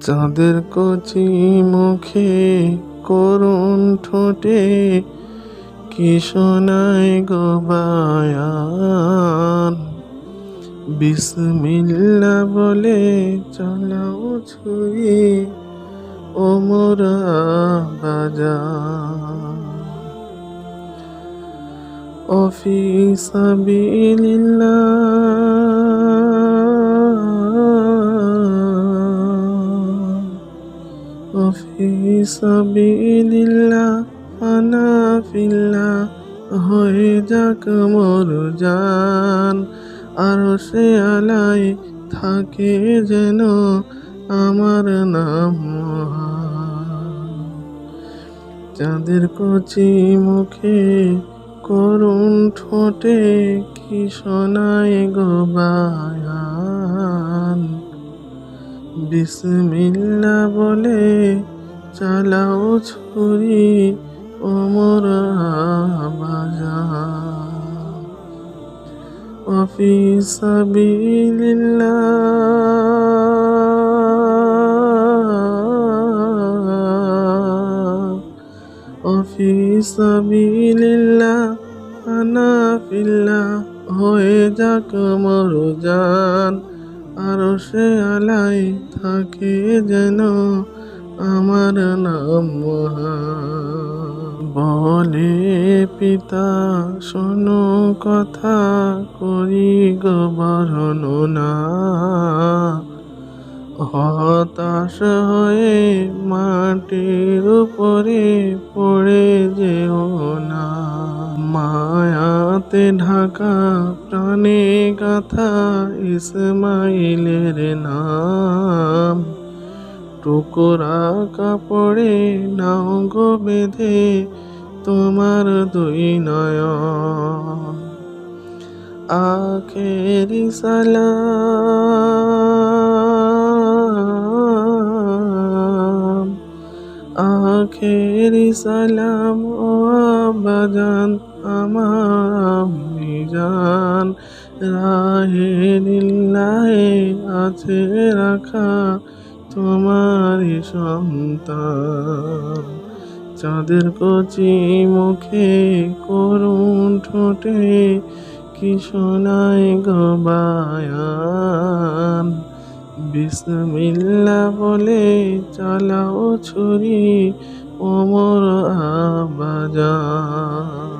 চাঁদের কচি মুখে করুণ ঠোঁটে কি শোনায় গো বিসমিল্লা বলে অফিস ছুরি ও মোরা বাজার অফিস অফিস আনাফিল্লা হয়ে যাক মোর জান আর সে আলাই থাকে যেন আমার নাম। চাঁদের কচি মুখে করুণ ঠোঁটে কি শোনায় গো বায়ান বিসমিল্লা বলে চালাও ছুরি ওমর বাজার। অফিস অফিস আনাফিল্লা হয়ে যাক মরজান আর সে আলাই থাকে যেন আমার নাম। বলে পিতা, শোনো কথা, করি গো বর্ণনা হতাশ হয়ে মাটির উপরে পড়ে যেও না মায়াতে ঢাকা প্রাণে গাথা ইসমাইলের নাম। টুকরা কাপড়ে নাও গো বেঁধে তোমার দুই নয়ন। আখেরি সালাম। আখেরি সালাম, ও আব্বাজান আমার জান রাহে নিল্লাহে আছে রাখা তোমারই সন্তান। চাঁদের কচি মুখে করুণ ঠোঁটে, কি শোনায় গো বায়ান। বিসমিল্লা বলে চালাও ছুরি ওমর আবাজান